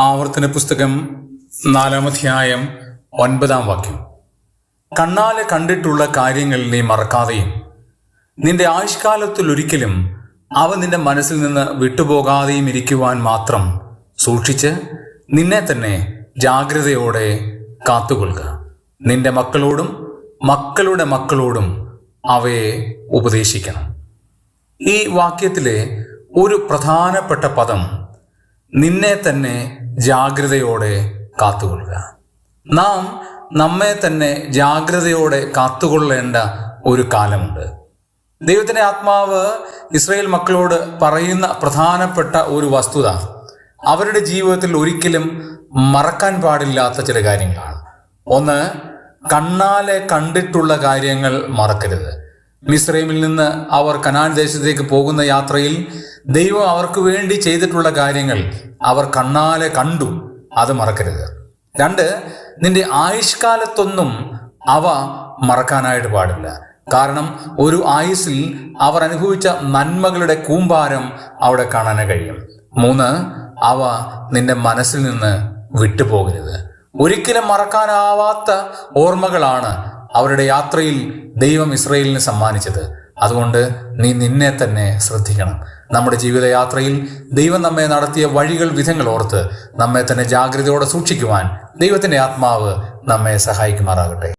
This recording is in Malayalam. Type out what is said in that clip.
ആവർത്തന പുസ്തകം നാലാമധ്യായം ഒൻപതാം വാക്യം. കണ്ണാലെ കണ്ടിട്ടുള്ള കാര്യങ്ങൾ നീ മറക്കാതെയും നിന്റെ ആയുഷ്കാലത്തിൽ ഒരിക്കലും അവ നിന്റെ മനസ്സിൽ നിന്ന് വിട്ടുപോകാതെയും ഇരിക്കുവാൻ മാത്രം സൂക്ഷിച്ച് നിന്നെ തന്നെ ജാഗ്രതയോടെ കാത്തുകൊള്ളുക. നിന്റെ മക്കളോടും മക്കളുടെ മക്കളോടും അവയെ ഉപദേശിക്കണം. ഈ വാക്യത്തിലെ ഒരു പ്രധാനപ്പെട്ട പദം നിന്നെ തന്നെ ജാഗ്രതയോടെ കാത്തുകൊള്ളുക. നാം നമ്മെ തന്നെ ജാഗ്രതയോടെ കാത്തുകൊള്ളേണ്ട ഒരു കാലമുണ്ട്. ദൈവത്തിന്റെ ആത്മാവ് ഇസ്രയേൽ മക്കളോട് പറയുന്ന പ്രധാനപ്പെട്ട ഒരു വസ്തുത അവരുടെ ജീവിതത്തിൽ ഒരിക്കലും മറക്കാൻ പാടില്ലാത്ത ചില കാര്യങ്ങളാണ്. ഒന്ന് കണ്ണാലെ കണ്ടിട്ടുള്ള കാര്യങ്ങൾ മറക്കരുത്. മിസ്രൈമിൽ നിന്ന് അവർ കനാൻ ദേശത്തേക്ക് പോകുന്ന യാത്രയിൽ ദൈവം അവർക്ക് വേണ്ടി ചെയ്തിട്ടുള്ള കാര്യങ്ങൾ അവർ കണ്ണാലെ കണ്ടു. അത് മറക്കരുത്. രണ്ട് നിന്റെ ആയുഷ്കാലത്തൊന്നും അവ മറക്കാനായിട്ട് പാടില്ല. കാരണം ഒരു ആയുസ്സിൽ അവർ അനുഭവിച്ച നന്മകളുടെ കൂമ്പാരം അവിടെ കാണാൻ കഴിയും. മൂന്ന് അവ നിന്റെ മനസ്സിൽ നിന്ന് വിട്ടുപോകരുത്. ഒരിക്കലും മറക്കാനാവാത്ത ഓർമ്മകളാണ് അവരുടെ യാത്രയിൽ ദൈവം ഇസ്രയേലിന് സമ്മാനിച്ചത്. അതുകൊണ്ട് നീ നിന്നെ തന്നെ ശ്രദ്ധിക്കണം. നമ്മുടെ ജീവിതയാത്രയിൽ ദൈവം നമ്മെ നടത്തിയ വഴികൾ വിധങ്ങൾ ഓർത്ത് നമ്മെ തന്നെ ജാഗ്രതയോടെ സൂക്ഷിക്കുവാൻ ദൈവത്തിന്റെ ആത്മാവ് നമ്മെ സഹായിക്കുമാറാകട്ടെ.